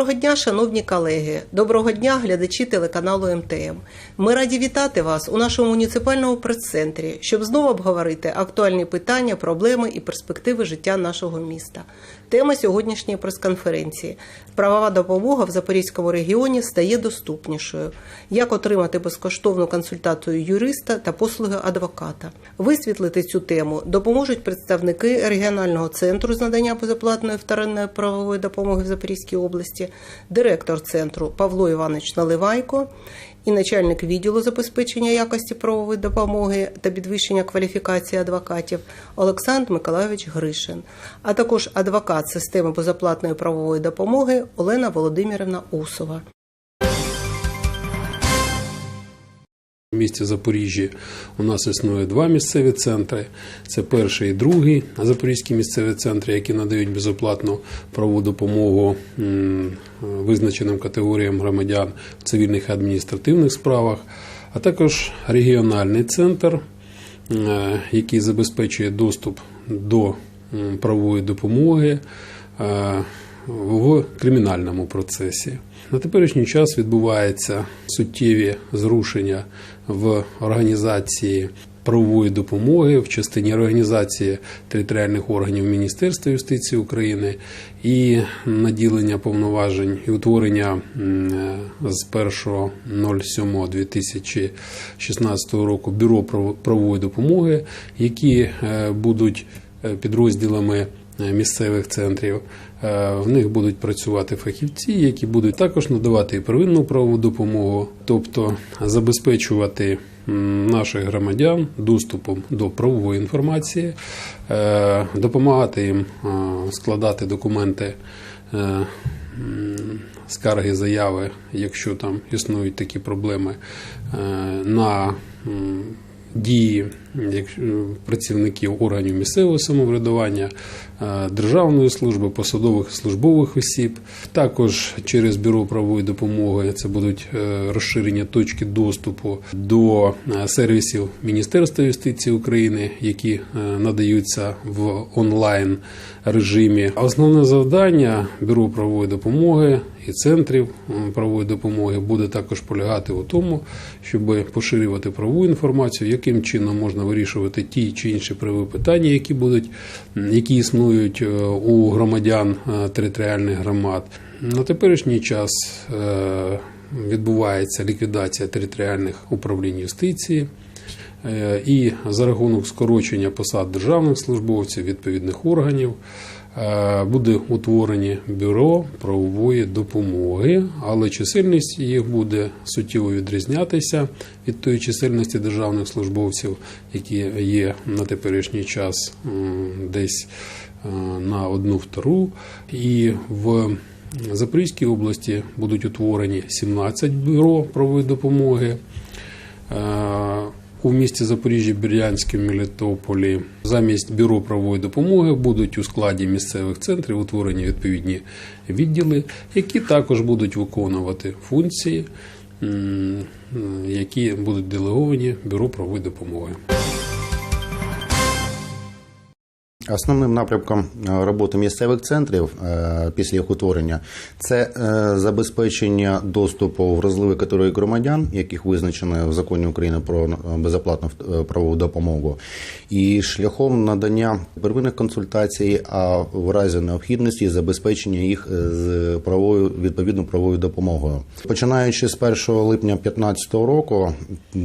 Доброго дня, шановні колеги. Доброго дня, глядачі телеканалу МТМ. Ми раді вітати вас у нашому муніципальному прес-центрі, щоб знову обговорити актуальні питання, проблеми і перспективи життя нашого міста. Тема сьогоднішньої прес-конференції правова допомога в Запорізькому регіоні стає доступнішою. Як отримати безкоштовну консультацію юриста та послуги адвоката? Висвітлити цю тему допоможуть представники регіонального центру з надання безоплатної вторинної правової допомоги в Запорізькій області, директор центру Павло Іванович Наливайко і начальник відділу забезпечення якості правової допомоги та підвищення кваліфікації адвокатів Олександр Миколайович Гришин, а також адвокат системи безоплатної правової допомоги Олена Володимирівна Усова. У місті Запоріжжі у нас існує два місцеві центри. Це перший і другий запорізькі місцеві центри, які надають безоплатну правову допомогу визначеним категоріям громадян в цивільних і адміністративних справах, а також регіональний центр, е, який забезпечує доступ до правової допомоги. В кримінальному процесі. На теперішній час відбуваються суттєві зрушення в організації правової допомоги в частині організації територіальних органів Міністерства юстиції України і наділення повноважень і утворення з 1.07.2016 року бюро право- правової допомоги, які е, будуть е, підрозділами е, місцевих центрів. Е, В них будуть працювати фахівці, які будуть також надавати і первинну правову допомогу, тобто забезпечувати наших громадян доступом до правової інформації, е, допомагати їм е, складати документи. Скарги, заяви, якщо там існують такі проблеми, на дії працівників органів місцевого самоврядування, е, державної служби, посадових службових осіб. Також через бюро правової допомоги це будуть е, розширення точки доступу до е, сервісів Міністерства юстиції України, які е, надаються в онлайн режимі. Основне завдання бюро правової допомоги і центрів правової допомоги буде також полягати у тому, щоб поширювати правову інформацію, яким чином можна вирішувати ті чи інші питання, які будуть, які існують е, у громадян е, територіальних громад. На теперішній час е, відбувається ліквідація територіальних управлінь юстиції. Е, І за рахунок скорочення посад державних службовців відповідних органів е, буде утворені бюро правової допомоги, але чисельність їх буде суттєво відрізнятися від тої чисельності державних службовців, які є на теперішній час десь е, на одну втору. І в Запорізькій області будуть утворені 17 бюро правової допомоги. У місті Запоріжжя, Бір'янській, Мелітополі замість бюро правової допомоги будуть у складі місцевих центрів утворені відповідні відділи, які також будуть виконувати функції, які будуть делеговані бюро правової допомоги. Основним напрямком е, роботи місцевих центрів е, після їх утворення це е, забезпечення доступу вразливих категорій громадян, яких визначено в законі України про безоплатну правову допомогу, і шляхом надання первинних консультацій, а в разі необхідності забезпечення їх з правовою відповідно правовою допомогою. Починаючи з 1 липня 2015 року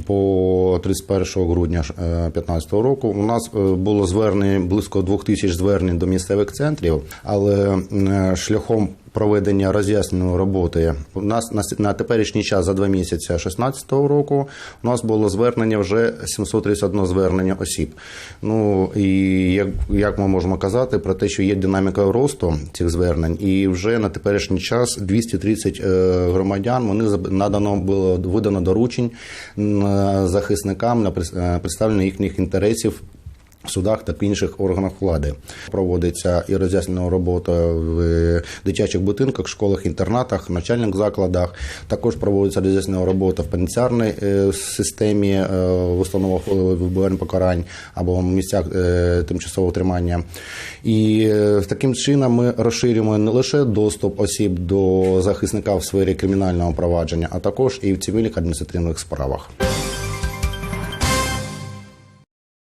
по 31 грудня 2015 року, у нас було звернень близько двох тисяч звернень до місцевих центрів, але е, шляхом проведення роз'ясненої роботи у нас на, теперішній час за два місяці 2016 року у нас було звернення вже 731 звернення осіб. Ну і як, як ми можемо казати про те, що є динаміка росту цих звернень, і вже на теперішній час 230 е, громадян вони надано було видано доручень захисникам на е, представлення їхніх інтересів судах та інших органах влади проводиться і роз'яснена робота в дитячих будинках, школах, інтернатах, навчальних закладах. Також проводиться роз'яснена робота в пенітенціарній е, системі е, в установах е, покарань або в місцях тимчасового тримання. І таким чином ми розширюємо не лише доступ осіб до захисника в сфері кримінального провадження, а також і в цивільних адміністративних справах.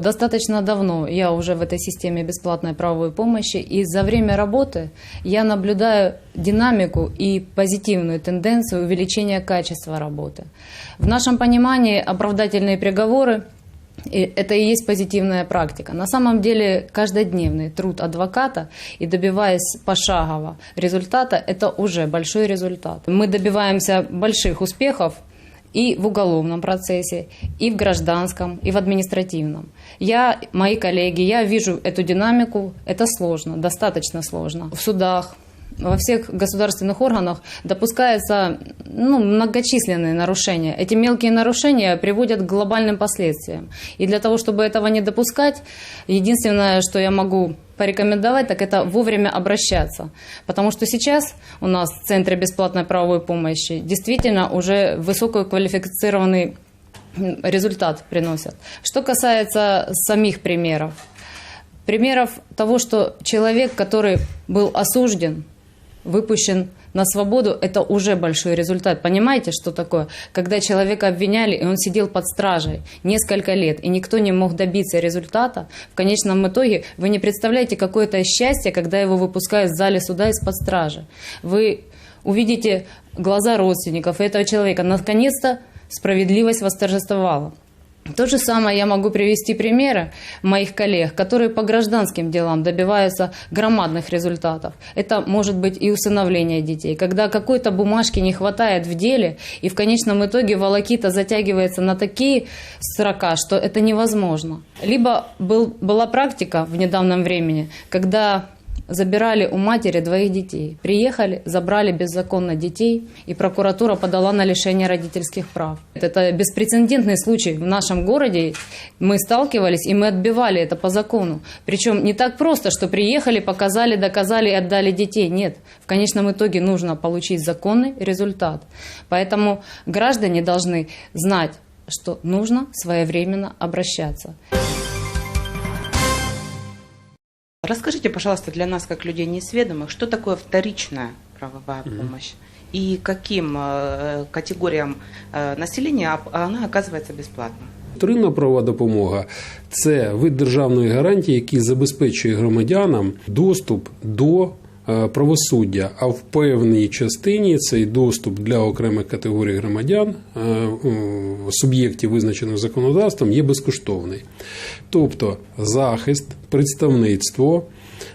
Достаточно давно я уже в этой системе бесплатной правовой помощи, и за время работы я наблюдаю динамику и позитивную тенденцию увеличения качества работы. В нашем понимании оправдательные приговоры и это и есть позитивная практика. На самом деле каждодневный труд адвоката и добиваясь пошагово результата, это уже большой результат. Мы добиваемся больших успехов и в уголовном процессе, и в гражданском, и в административном. Я, мои коллеги, я вижу эту динамику. Это сложно, достаточно сложно. В судах, во всех государственных органах допускаются ну, многочисленные нарушения. Эти мелкие нарушения приводят к глобальным последствиям. И для того, чтобы этого не допускать, единственное, что я могу порекомендовать, так это вовремя обращаться. Потому что сейчас у нас в Центре бесплатной правовой помощи действительно уже высококвалифицированный результат приносят. Что касается самих примеров, примеров того, что человек, который был осужден, выпущен на свободу, это уже большой результат. Понимаете, что такое? Когда человека обвиняли, и он сидел под стражей несколько лет, и никто не мог добиться результата, в конечном итоге вы не представляете, какое это счастье, когда его выпускают в зале суда из-под стражи. Вы увидите глаза родственников этого человека. Наконец-то справедливость восторжествовала. То же самое я могу привести примеры моих коллег, которые по гражданским делам добиваются громадных результатов. Это может быть и усыновление детей, когда какой-то бумажки не хватает в деле, и в конечном итоге волокита затягивается на такие срока, что это невозможно. Либо был, была практика в недавнем времени, когда забирали у матери двоих детей. Приехали, забрали беззаконно детей, и прокуратура подала на лишение родительских прав. Это беспрецедентный случай в нашем городе. Мы сталкивались, и мы отбивали это по закону. Причем не так просто, что приехали, показали, доказали и отдали детей. Нет, в конечном итоге нужно получить законный результат. Поэтому граждане должны знать, что нужно своевременно обращаться. Расскажите, пожалуйста, для нас, как людей несведомых, что такое вторичная правовая помощь и каким э, категориям э, населения оп- она оказывается бесплатно? Вторинна правова допомога це вид державної гарантії, який забезпечує громадянам доступ до е, правосуддя, а в певній частині цей доступ для окремих категорій громадян, е, е, суб'єктів, визначених законодавством, є безкоштовний. Тобто захист, представництво,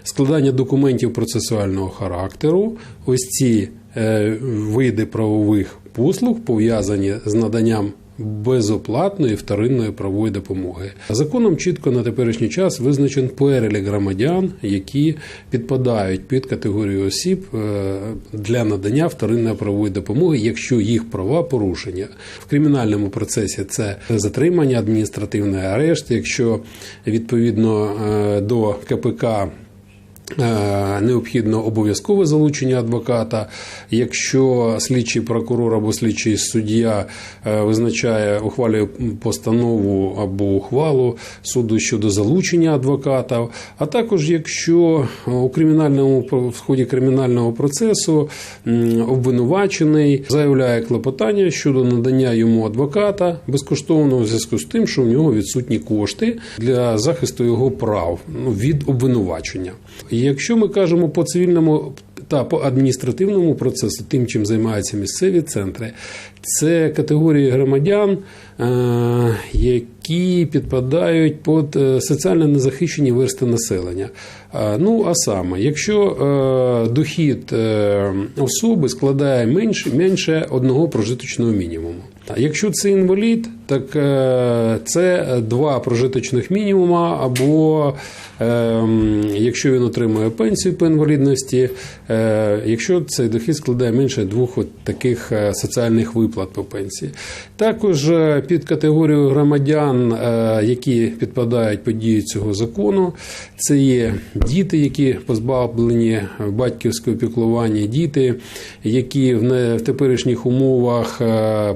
складання документів процесуального характеру, ось ці е, види правових послуг пов'язані з наданням безоплатної вторинної правової допомоги. Законом чітко на теперішній час визначен перелік громадян, які підпадають під категорію осіб е, для надання вторинної правової допомоги, якщо їх права порушення. В кримінальному процесі це затримання, адміністративний арешт, якщо відповідно е, до КПК. Е, Необхідно обов'язкове залучення адвоката. Якщо слідчий прокурор або слідчий суддя е, визначає, ухвалює постанову або ухвалу суду щодо залучення адвоката, а також якщо у кримінальному в ході кримінального процесу обвинувачений заявляє клопотання щодо надання йому адвоката безкоштовно у зв'язку з тим, що у нього відсутні кошти для захисту його прав ну, від обвинувачення. Якщо ми кажемо по цивільному та по адміністративному процесу, тим, чим займаються місцеві центри, це категорії громадян, е, які підпадають під е, соціально незахищені версти населення. Е, Ну а саме, якщо дохід особи складає менше, менше одного прожиточного мінімуму. Якщо це інвалід, так це два прожиточних мінімума, або якщо він отримує пенсію по інвалідності, е, якщо цей дохід складає менше двох от таких е, соціальних виплат по пенсії. Також е, під категорію громадян, які підпадають під дію цього закону, це є діти, які позбавлені батьківського піклування, діти, які в теперішніх умовах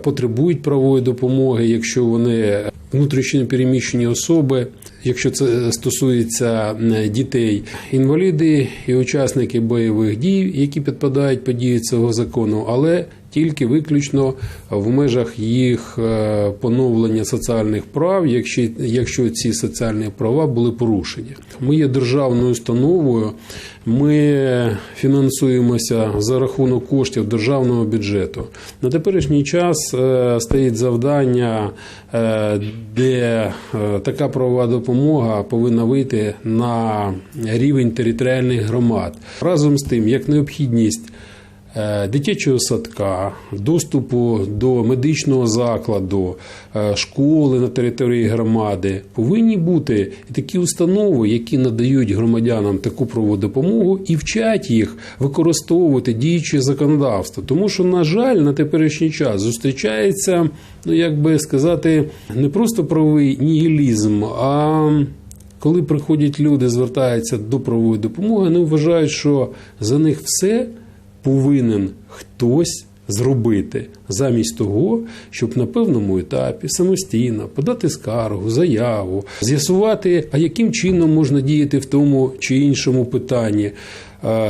потребують правової допомоги, якщо вони внутрішньо переміщені особи, якщо це стосується дітей, інваліди і учасники бойових дій, які підпадають під дію цього закону, але тільки виключно в межах їх е, поновлення соціальних прав, якщо, якщо ці соціальні права були порушені. Ми є державною установою, ми фінансуємося за рахунок коштів державного бюджету. На теперішній час е, стоїть завдання, е, де така правова допомога повинна вийти на рівень територіальних громад. Разом з тим, як необхідність дитячого садка, доступу до медичного закладу, е, школи на території громади повинні бути такі установи, які надають громадянам таку правову допомогу і вчать їх використовувати діюче законодавство. Тому що, на жаль, на теперішній час зустрічається, ну як би сказати, не просто правовий нігілізм, а коли приходять люди, звертаються до правової допомоги, вони вважають, що за них все повинен хтось зробити замість того, щоб на певному етапі самостійно подати скаргу, заяву, з'ясувати, а яким чином можна діяти в тому чи іншому питанні.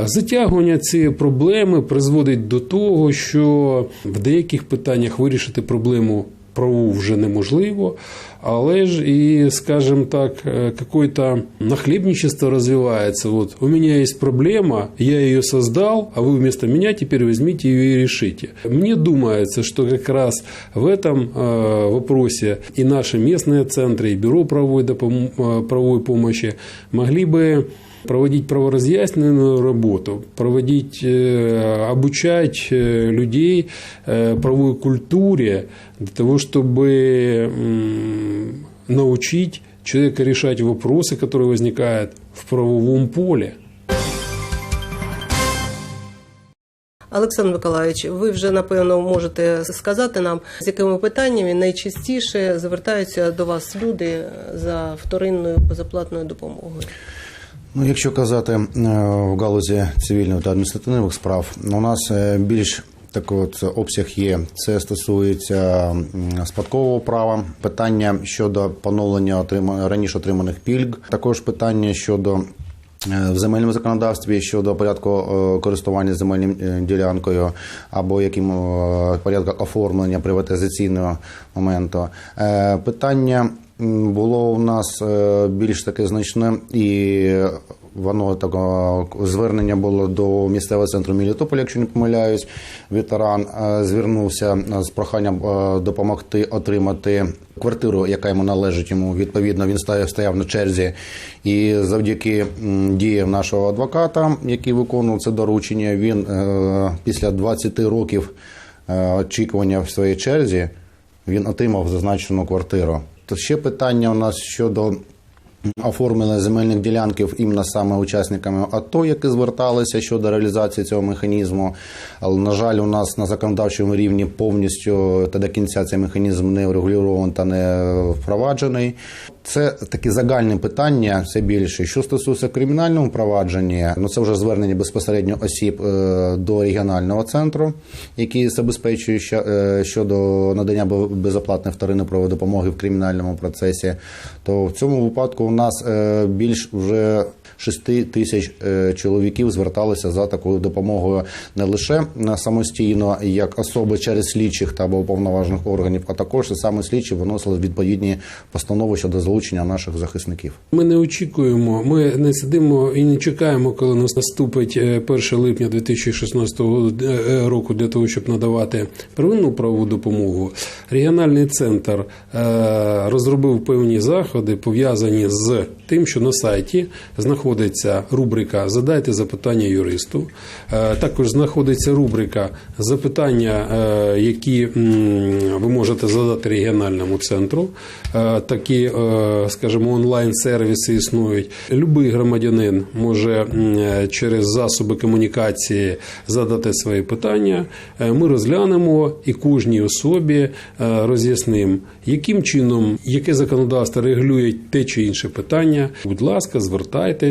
Затягування цієї проблеми призводить до того, що в деяких питаннях вирішити проблему праву вже неможливо, але ж и, скажем так, э, какое-то нахлебничество развивается. Вот у меня есть проблема, я ее создал, а вы вместо меня теперь возьмите ее и решите. Мне думается, что как раз в этом э, вопросе и наши местные центры, и Бюро правовой, допом- э, правовой помощи могли бы проводить праворазъясненную работу, проводить, э, обучать э, людей э, правовой культуре для того, чтобы м, научить человека решать вопросы, которые возникают в правовом поле. Олександр Миколаївич, ви вже напевно можете сказати нам, з якими питаннями найчастіше звертаються до вас люди за вторинною безоплатною допомогою. Ну, якщо казати е, в галузі цивільних та адміністративних справ, у нас е, більш такий от обсяг є. Це стосується спадкового права, питання щодо поновлення раніше отриманих пільг, також питання щодо. е, В земельному законодавстві щодо порядку користування земельним ділянкою або яким порядку оформлення приватизаційного моменту. Питання було у нас е, більш таке значне і воно такого звернення було до місцевого центру Мелітополя, якщо не помиляюсь. Ветеран е, звернувся з проханням е, допомогти отримати квартиру, яка йому належить йому. Відповідно, він стояв, на черзі. І завдяки діям нашого адвоката, який виконував це доручення, він е, після 20 років е, очікування в своїй черзі він отримав зазначену квартиру. То ще питання у нас щодо оформлення земельних ділянків іменно саме учасниками АТО, які зверталися щодо реалізації цього механізму. Але, на жаль, у нас на законодавчому рівні повністю та до кінця цей механізм не врегульований та не впроваджений. Це такі загальні питання, все більше. Що стосується кримінального провадження, ну це вже звернення безпосередньо осіб е, до регіонального центру, який забезпечує е, щодо надання бе- безоплатної вторинної правової допомоги в кримінальному процесі. То в цьому випадку у нас е, більш вже 6 тисяч е, чоловіків зверталися за такою допомогою не лише самостійно, як особи через слідчих та або уповноважених органів, а також і саме слідчі виносили відповідні постанови щодо залучення наших захисників. Ми не очікуємо, ми не сидимо і не чекаємо, коли нас наступить е, 1 липня 2016 е, року для того, щоб надавати первинну правову допомогу. Регіональний центр е, розробив певні заходи, пов'язані з тим, що на сайті знаходиться рубрика Задайте запитання юристу. Е, Також знаходиться рубрика запитання, е, які ви можете задати регіональному центру. Е, Такі, скажімо, онлайн-сервіси існують. Любий громадянин може через засоби комунікації задати свої питання. Ми розглянемо і кожній особі роз'яснимо, яким чином, яке законодавство регулює те чи інше питання. Будь ласка,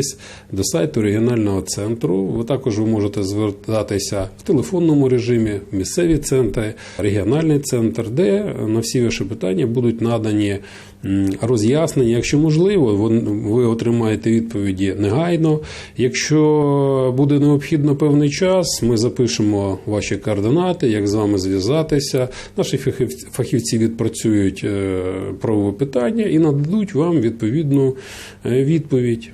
звертайтесь до сайту регіонального центру. Ви також ви можете звертатися в телефонному режимі, в місцеві центри, регіональний центр, де на всі ваші питання будуть надані роз'яснення. Якщо можливо, ви отримаєте відповіді негайно. Якщо буде необхідно певний час, ми запишемо ваші координати, як з вами зв'язатися. Наші фахівці відпрацюють е, правове питання і нададуть вам відповідну е, відповідь.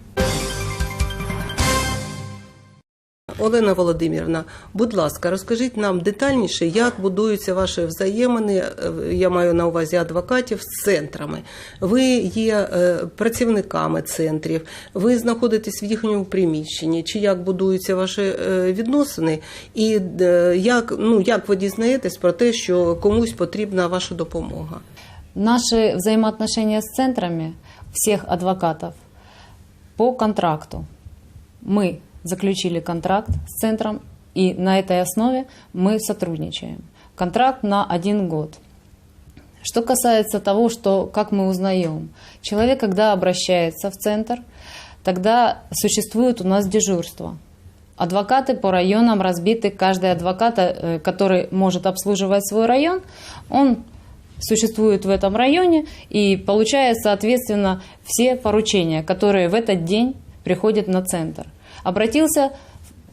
Олена Володимирівна, будь ласка, розкажіть нам детальніше, як будуються ваші взаємини. е, Я маю на увазі адвокатів з центрами. Ви є е, працівниками центрів, ви знаходитесь в їхньому приміщенні. Чи як будуються ваші е, відносини, і як, ну, як ви дізнаєтесь про те, що комусь потрібна ваша допомога? Наши взаимоотношения с центрами всех адвокатов по контракту. Мы заключили контракт с центром, и на этой основе мы сотрудничаем. Контракт на один год. Что касается того, что, как мы узнаем, человек, когда обращается в центр, тогда существует у нас дежурство. Адвокаты по районам разбиты, каждый адвокат, э, который может обслуживать свой район, он существует в этом районе и получает, соответственно, все поручения, которые в этот день приходят на центр. Обратился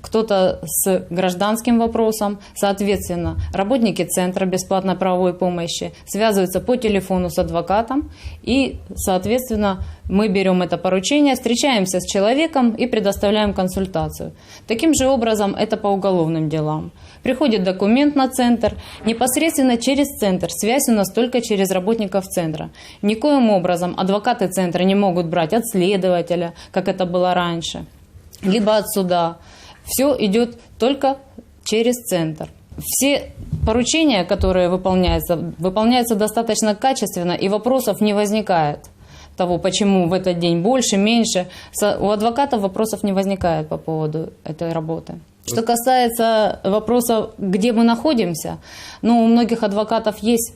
кто-то с гражданским вопросом, соответственно, работники Центра бесплатной правовой помощи связываются по телефону с адвокатом, и, соответственно, мы берем это поручение, встречаемся с человеком и предоставляем консультацию. Таким же образом это по уголовным делам. Приходит документ на центр, непосредственно через центр, связь у нас только через работников центра. Никоим образом адвокаты центра не могут брать от следователя, как это было раньше, либо от суда. Все идет только через центр. Все поручения, которые выполняются, выполняются достаточно качественно, и вопросов не возникает того, почему в этот день больше, меньше. У адвокатов вопросов не возникает по поводу этой работы. Что касается вопроса, где мы находимся, ну, у многих адвокатов есть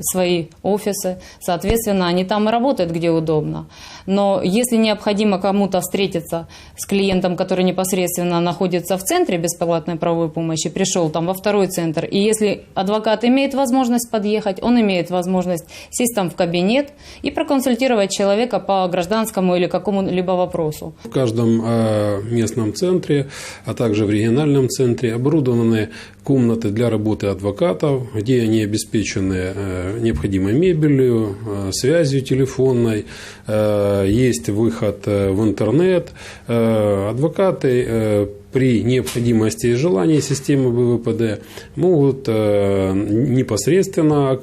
свои офисы, соответственно, они там и работают, где удобно. Но если необходимо кому-то встретиться с клиентом, который непосредственно находится в центре бесплатной правовой помощи, пришел там во второй центр, и если адвокат имеет возможность подъехать, он имеет возможность сесть там в кабинет и проконсультировать человека по гражданскому или какому-либо вопросу. В каждом э, местном центре, а также в региональном центре оборудованы комнаты для работы адвокатов, где они обеспечены э, необходимой мебелью, э, связью телефонной, э, есть выход э, в интернет. Адвокаты при необходимости и желании системы БВПД могут непосредственно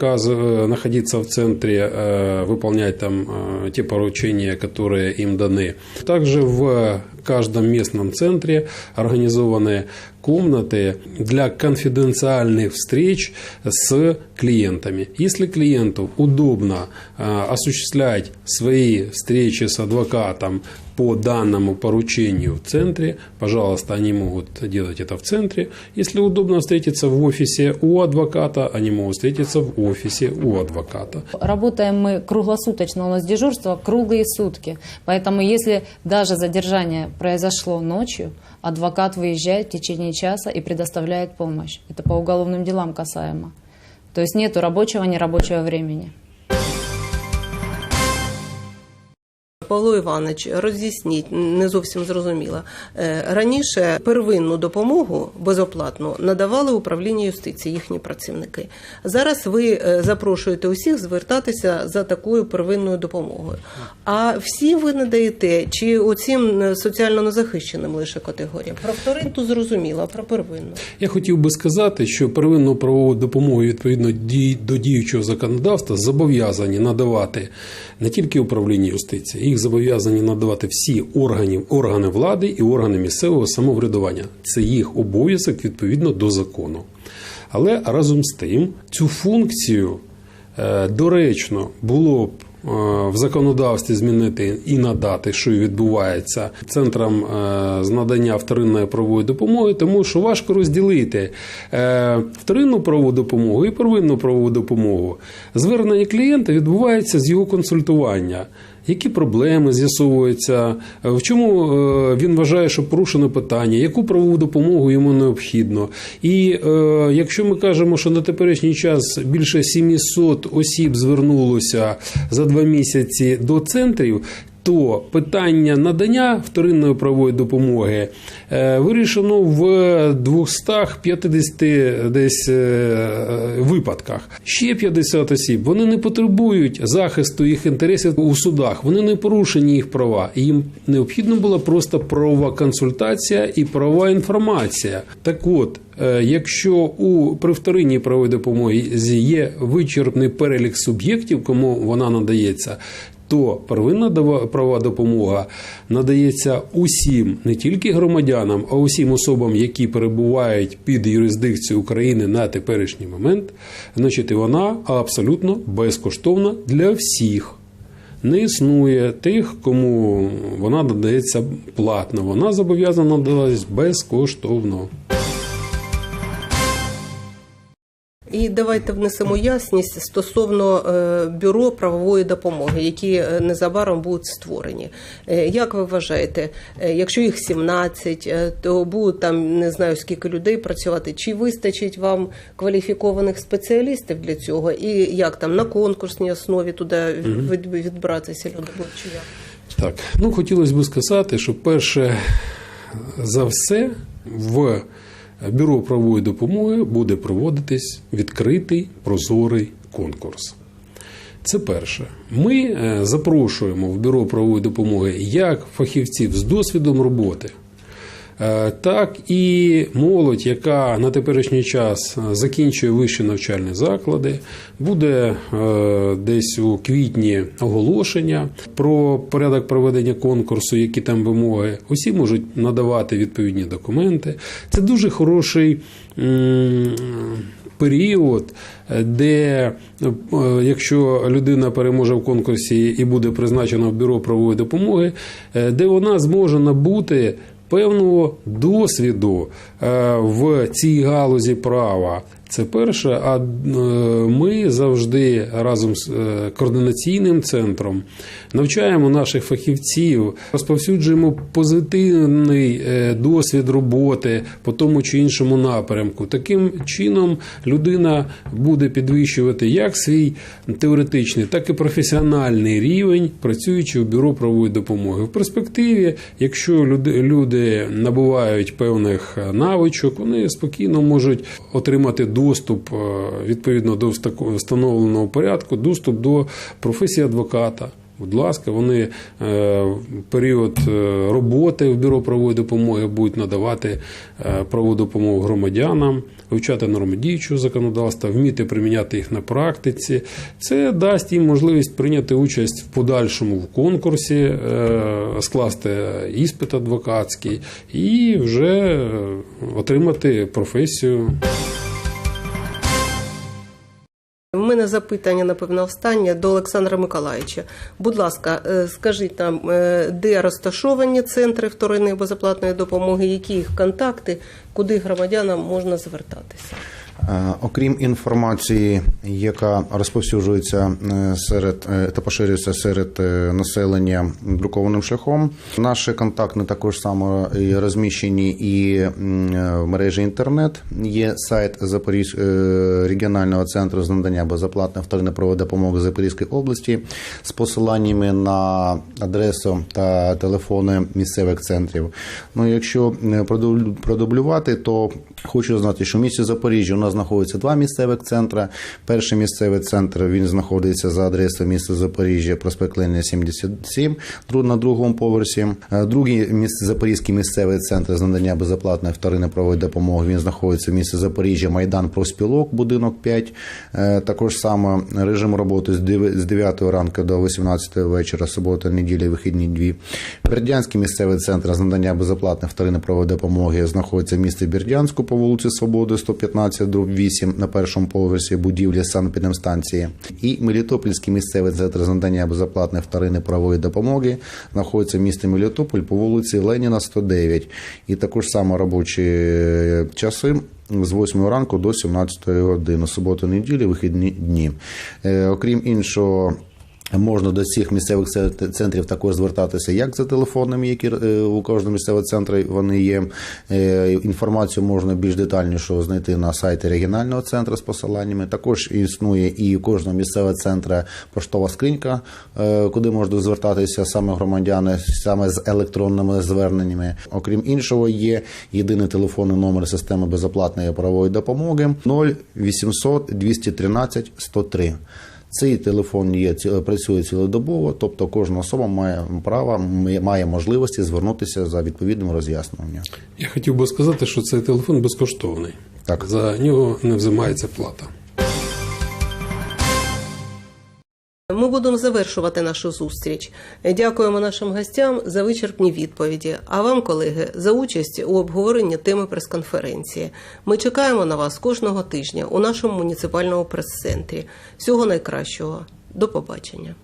находиться в центре, выполнять там те поручения, которые им даны. Также в каждом местном центре организованы комнаты для конфиденциальных встреч с клиентами. Если клиенту удобно э, осуществлять свои встречи с адвокатом по данному поручению в центре, пожалуйста, они могут делать это в центре. Если удобно встретиться в офисе у адвоката, они могут встретиться в офисе у адвоката. Работаем мы круглосуточно, у нас дежурство круглые сутки. Поэтому если даже задержание произошло ночью, адвокат выезжает в течение часа и предоставляет помощь. Это по уголовным делам касаемо. То есть нету рабочего, нерабочего времени. Павло Іванович, роз'ясніть, не зовсім зрозуміло. Е, Раніше первинну допомогу безоплатну надавали управління юстиції, їхні працівники. Зараз ви е, запрошуєте усіх звертатися за такою первинною допомогою. А всі ви надаєте, чи оцім е, соціально незахищеним лише категоріям? Про вторинну зрозуміло, про первинну. Я хотів би сказати, що первинну правову допомогу відповідно до діючого законодавства зобов'язані надавати не тільки управління юстиції, їх зобов'язані надавати всі органи, органи влади і органи місцевого самоврядування. Це їх обов'язок відповідно до закону. Але разом з тим цю функцію е, доречно було б е, в законодавстві змінити і надати, що відбувається центрам е, з надання вторинної правової допомоги, тому що важко розділити вторинну правову допомогу і первинну правову допомогу. Звернення клієнта відбувається з його консультування. Які проблеми з'ясовуються, в чому е, він вважає, що порушено питання, яку правову допомогу йому необхідно. І е, якщо ми кажемо, що на теперішній час більше 700 осіб звернулося за два місяці до центрів. То питання надання вторинної правової допомоги е, вирішено в 250 десь е, випадках. Ще 50 осіб вони не потребують захисту їх інтересів у судах. Вони не порушені їх права. Їм необхідно була просто правова консультація і правова інформація. Так от, е, якщо у при вторинній правовій допомозі є вичерпний перелік суб'єктів, кому вона надається. То первинна правова допомога надається усім, не тільки громадянам, а усім особам, які перебувають під юрисдикцією України на теперішній момент, значить, і вона абсолютно безкоштовна для всіх. Не існує тих, кому вона надається платно. Вона зобов'язана надаватись безкоштовно. І давайте внесемо ясність стосовно е, бюро правової допомоги, які е, незабаром будуть створені. Е, Як ви вважаєте, якщо їх 17, е, то будуть там не знаю скільки людей працювати? Чи вистачить вам кваліфікованих спеціалістів для цього? І як там на конкурсній основі туди відбратися люди чи як? Так, ну хотілося б сказати, що перше за все в бюро правової допомоги буде проводитись відкритий прозорий конкурс. Це перше. Ми е, запрошуємо в бюро правової допомоги як фахівців з досвідом роботи, так і молодь, яка на теперішній час е, закінчує вищі навчальні заклади, буде е, десь у квітні оголошення про порядок проведення конкурсу, які там вимоги. Усі можуть надавати відповідні документи. Це дуже хороший. Період, е, де е, якщо людина переможе в конкурсі і буде призначена в бюро правової допомоги, е, де вона зможе набути певного досвіду е, в цій галузі права. Це перше. А е, ми завжди разом з е, координаційним центром навчаємо наших фахівців, розповсюджуємо позитивний е, досвід роботи по тому чи іншому напрямку. Таким чином людина буде підвищувати як свій теоретичний, так і професіональний рівень, працюючи в бюро правової допомоги. В перспективі, якщо люди, набувають певних навичок, вони спокійно можуть отримати доступ е, відповідно до вста- встановленого порядку, доступ до професії адвоката. Будь ласка, вони е, період е, роботи в бюро правової допомоги будуть надавати правову допомогу громадянам, вивчати норми діючого законодавства, вміти приміняти їх на практиці. Це дасть їм можливість прийняти участь в подальшому в конкурсі, скласти іспит адвокатський і вже отримати професію. Мене запитання, напевно, останнє до Олександра Миколаївича. Будь ласка, е, скажіть нам, е, де розташовані центри вторинної безоплатної допомоги, які їх контакти, куди громадянам можна звертатися? Е, Окрім інформації, яка розповсюджується е, серед е, та поширюється серед населення друкованим шляхом, наші контактні також само розміщені і в мережі інтернет. Є сайт Запорізь е, регіонального центру з надання безоплатної вторинної допомоги Запорізької області з посиланнями на адресу та телефони місцевих центрів. Ну, якщо продублювати, то хочу знати, що в місті Запоріжжя у нас знаходиться два місцевих центри. Перший місцевий центр він знаходиться за адресою міста Запоріжжя, проспект Леніна 77, на другому поверсі. Е, Другий Запорізький місцевий центр з надання безоплатної вторинної допомоги. Він знаходиться в місті Запоріжжя, Майдан Проспілок, будинок 5. Е, Також саме режим роботи з 9 ранку до 18 вечора, субота, неділя, вихідні дві. Бердянський місцевий центр з надання безоплатної вторинної допомоги знаходиться в місті Бердянську по вулиці Свободи, 115, дроб 8 на першому поверсі будівлі санепідемстанції. І Мелітопольський місцевий центр надання безоплатної вторинної правової допомоги знаходиться в місті Мелітополь по вулиці Леніна, 109. І також саме робочі е, часи з 8 ранку до 17 години, суботу, неділі, вихідні дні. Е, Окрім іншого. Можна до цих місцевих центрів також звертатися як за телефонами, які е, у кожному місцевому центрі вони є. Е, Інформацію можна більш детальніше знайти на сайті регіонального центру з посиланнями. Також існує і кожного місцевого центру поштова скринька, е, куди можна звертатися саме громадяни, саме з електронними зверненнями. Окрім іншого, є єдиний телефонний номер системи безоплатної правової допомоги 0800 213 103. Цей телефон є ці- працює цілодобово, тобто кожна особа має право, має можливості звернутися за відповідним роз'ясненням. Я хотів би сказати, що цей телефон безкоштовний. Так. За нього не взимається плата. Ми будемо завершувати нашу зустріч. Дякуємо нашим гостям за вичерпні відповіді. А вам, колеги, за участь у обговоренні теми прес-конференції. Ми чекаємо на вас кожного тижня у нашому муніципальному прес-центрі. Всього найкращого. До побачення.